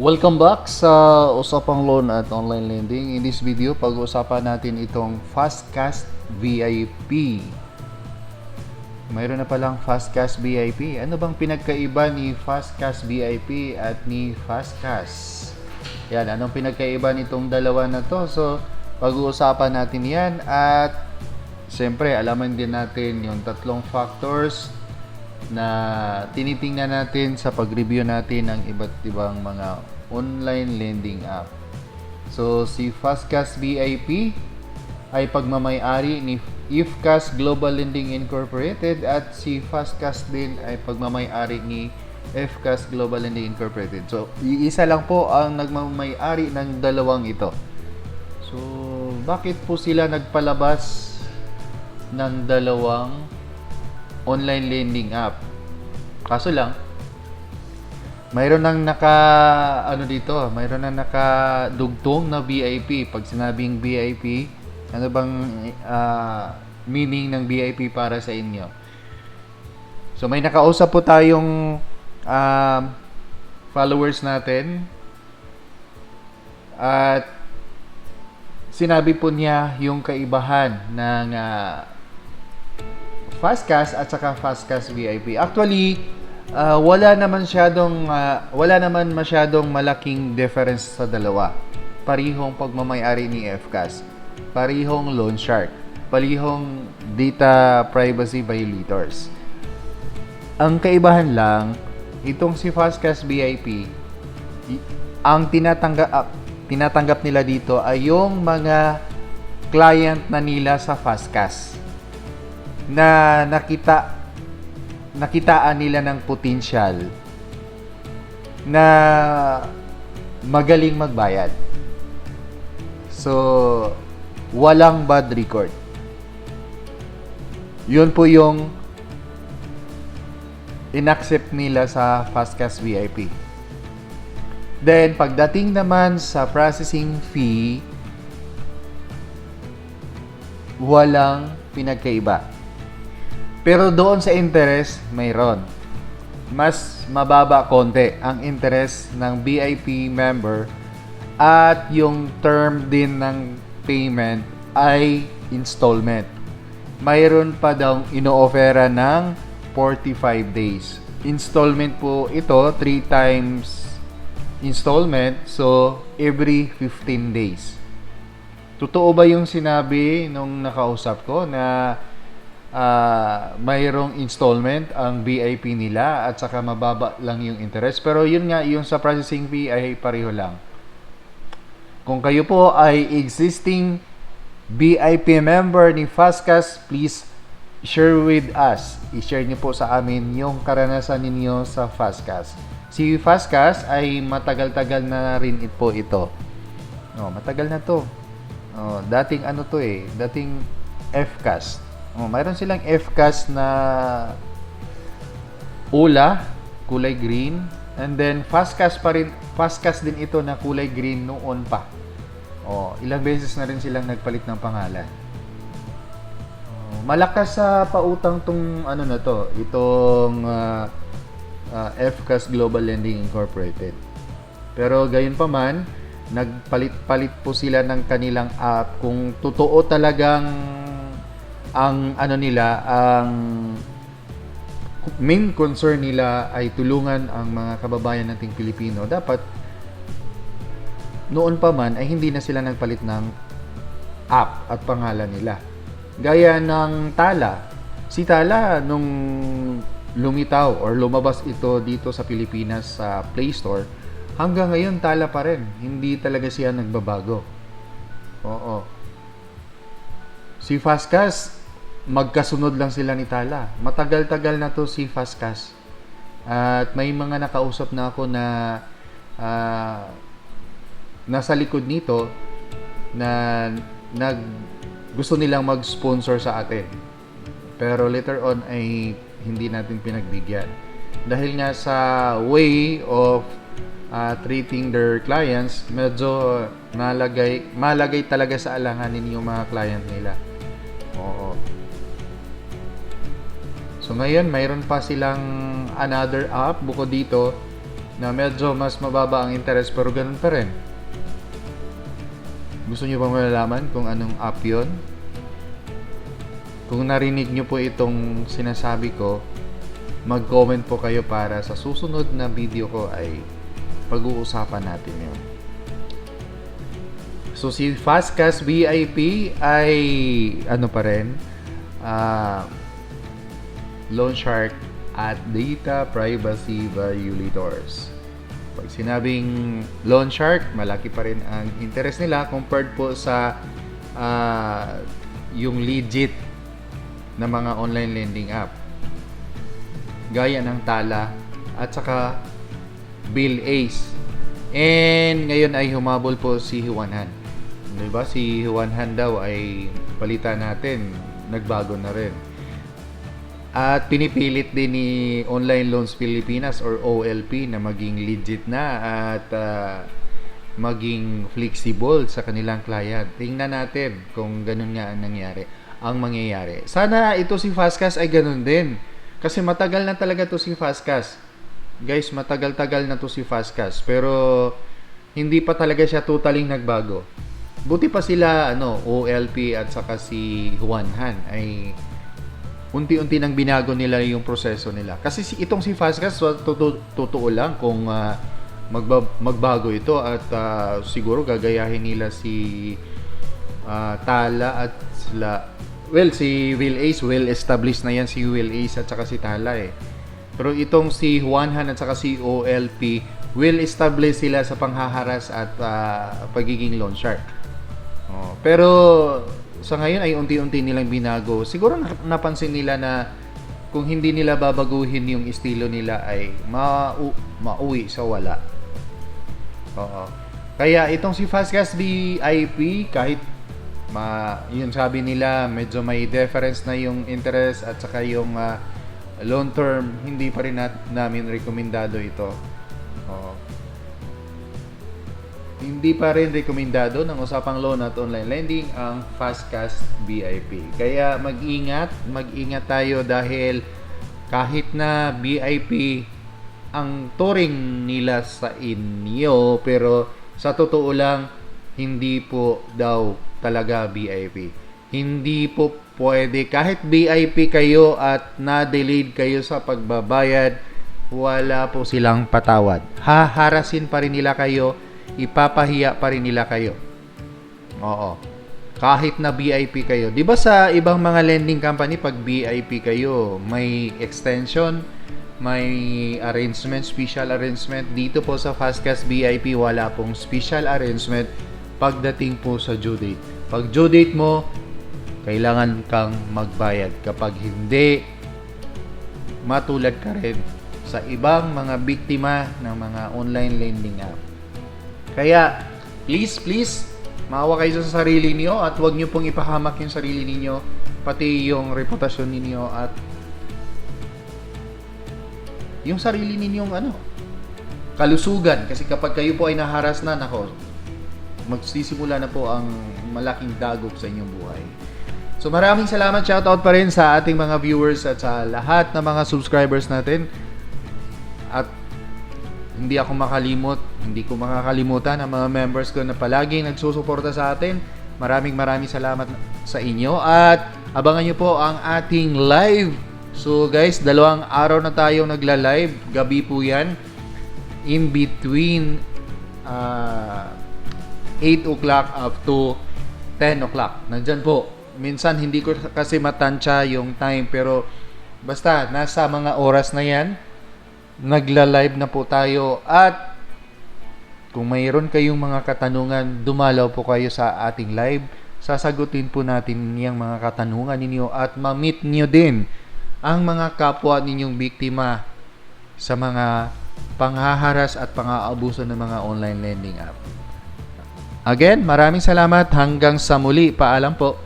Welcome back sa Usapang Loan at Online Lending. In this video, pag-uusapan natin itong Fastcast VIP. Mayroon na palang Fastcast VIP. Ano bang pinagkaiba ni Fastcast VIP at ni Fastcast? Yan, anong pinagkaiba nitong dalawa na to? So, pag-uusapan natin yan at siyempre, alaman din natin yung tatlong factors na tinitingnan natin sa pag-review natin ng iba't ibang mga online lending app. So, si Fastcast VIP ay pagmamayari ni Ifcas Global Lending Incorporated at si Fastcast din ay pagmamayari ni Fcas Global Lending Incorporated. So, iisa lang po ang nagmamayari ng dalawang ito. So, bakit po sila nagpalabas ng dalawang online lending app. Kaso lang, mayroon nang naka ano dito, mayroon nang nakadugtong na VIP. Pag sinabing VIP, ano bang ah, meaning ng VIP para sa inyo? So may nakausap po tayong um, followers natin at sinabi po niya yung kaibahan ng ah, Fastcast at saka Fastcast VIP. Actually, ah, wala naman masyadong ah, wala naman masyadong malaking difference sa dalawa. Parihong pagmamayari ni FCAS. Parihong loan shark. Parihong data privacy violators. Ang kaibahan lang, itong si Fastcast VIP, ang tinatanggap ah, tinatanggap nila dito ay yung mga client na nila sa Fastcast na nakita nakitaan nila ng potential na magaling magbayad. So, walang bad record. Yun po yung inaccept nila sa Fastcast VIP. Then, pagdating naman sa processing fee, walang pinagkaiba. Pero doon sa interest, mayroon. Mas mababa konti ang interest ng VIP member at yung term din ng payment ay installment. Mayroon pa daw ino-offera ng 45 days. Installment po ito, 3 times installment, so every 15 days. Totoo ba yung sinabi nung nakausap ko na ah, mayroong installment ang VIP nila at saka mababa lang yung interest. Pero yun nga, yung sa processing fee ay pareho lang. Kung kayo po ay existing VIP member ni Fastcast, please share with us. I-share niyo po sa amin yung karanasan ninyo sa Fastcast. Si Fastcast ay matagal-tagal na rin po ito. Oh, matagal na to. Oh, dating ano to eh, dating FCAS. Oh, mayroon silang FCAS na ula, kulay green, and then Fastcast pa rin, Fastcast din ito na kulay green noon pa. Oh, ilang beses na rin silang nagpalit ng pangalan. Oh, malakas sa pautang tong ano na to, itong ah, ah, FCAS Global Lending Incorporated. Pero gayon pa man, nagpalit-palit po sila ng kanilang app kung totoo talagang ang ano nila ang main concern nila ay tulungan ang mga kababayan nating Pilipino. Dapat noon pa man ay hindi na sila nagpalit ng app at pangalan nila. Gaya ng Tala. Si Tala nung lumitaw or lumabas ito dito sa Pilipinas sa Play Store hanggang ngayon Tala pa rin. Hindi talaga siya nagbabago. Oo. Si Fastcast, magkasunod lang sila ni Tala. Matagal-tagal na to si Fastcast. At may mga nakausap na ako na ah, nasa likod nito na nag gusto nilang mag-sponsor sa atin. Pero later on ay hindi natin pinagbigyan. Dahil nga sa way of ah, treating their clients, medyo malagay, malagay talaga sa alanganin yung mga client nila. So ngayon, mayroon pa silang another app bukod dito na medyo mas mababa ang interest pero ganun pa rin. Gusto nyo ba malalaman kung anong app yun? Kung narinig nyo po itong sinasabi ko, mag-comment po kayo para sa susunod na video ko ay pag-uusapan natin yun. So si Fastcast VIP ay ano pa rin ah loan shark at data privacy violators. Pag sinabing loan shark, malaki pa rin ang interest nila compared po sa ah, yung legit na mga online lending app. Gaya ng Tala at saka Bill Ace. And ngayon ay humabol po si Juanhan. Di ba? Si Juanhan daw ay palitan natin. Nagbago na rin. At pinipilit din ni Online Loans Pilipinas or OLP na maging legit na at ah, maging flexible sa kanilang client. Tingnan natin kung ganun nga ang nangyari, ang mangyayari. Sana ito si Fastcash ay ganun din. Kasi matagal na talaga to si Fastcash. Guys, matagal-tagal na to si Fastcash. Pero hindi pa talaga siya totaling nagbago. Buti pa sila ano, OLP at saka si Juan Han ay unti-unti nang binago nila yung proseso nila. Kasi si, itong si Fastcash, so, totoo, lang kung ah, magba, magbago ito at ah, siguro gagayahin nila si ah, Tala at sila well si Will Ace well established na yan si Will Ace at saka si Tala eh pero itong si Juan Han at saka si OLP will establish sila sa panghaharas at ah, pagiging loan shark Oh, pero sa ngayon ay unti-unti nilang binago. Siguro na- napansin nila na kung hindi nila babaguhin yung estilo nila ay mau mauwi sa wala. Oo. Kaya itong si Fastcast VIP kahit ma yun sabi nila medyo may difference na yung interest at saka yung ah, long term hindi pa rin nat- namin rekomendado ito. Oo hindi pa rin rekomendado ng usapang loan at online lending ang Fastcast VIP. Kaya mag-ingat, mag-ingat tayo dahil kahit na VIP ang turing nila sa inyo pero sa totoo lang hindi po daw talaga VIP. Hindi po pwede kahit VIP kayo at na-delayed kayo sa pagbabayad wala po silang patawad. Haharasin pa rin nila kayo ipapahiya pa rin nila kayo. Oo. Kahit na VIP kayo. 'Di ba sa ibang mga lending company pag VIP kayo, may extension, may arrangement, special arrangement. Dito po sa Fastcast VIP wala pong special arrangement pagdating po sa due date. Pag due date mo, kailangan kang magbayad. Kapag hindi, matulad ka rin sa ibang mga biktima ng mga online lending app. Kaya, please, please, maawa kayo sa sarili niyo at huwag niyo pong ipahamak yung sarili niyo pati yung reputasyon ninyo at yung sarili ninyong ano, kalusugan. Kasi kapag kayo po ay naharas na, nako, magsisimula na po ang malaking dagok sa inyong buhay. So maraming salamat, shoutout pa rin sa ating mga viewers at sa lahat ng mga subscribers natin. Hindi ako makalimot, hindi ko makakalimutan ang mga members ko na palaging nagsusuporta sa atin. Maraming maraming salamat sa inyo at abangan nyo po ang ating live. So guys, dalawang araw na tayo nagla-live. Gabi po yan. In between uh, 8 o'clock up to 10 o'clock. Nandyan po. Minsan hindi ko kasi matansya yung time pero basta nasa mga oras na yan nagla-live na po tayo at kung mayroon kayong mga katanungan, dumalaw po kayo sa ating live. Sasagutin po natin yung mga katanungan ninyo at ma-meet nyo din ang mga kapwa ninyong biktima sa mga panghaharas at pang-aabuso ng mga online lending app. Again, maraming salamat. Hanggang sa muli. Paalam po.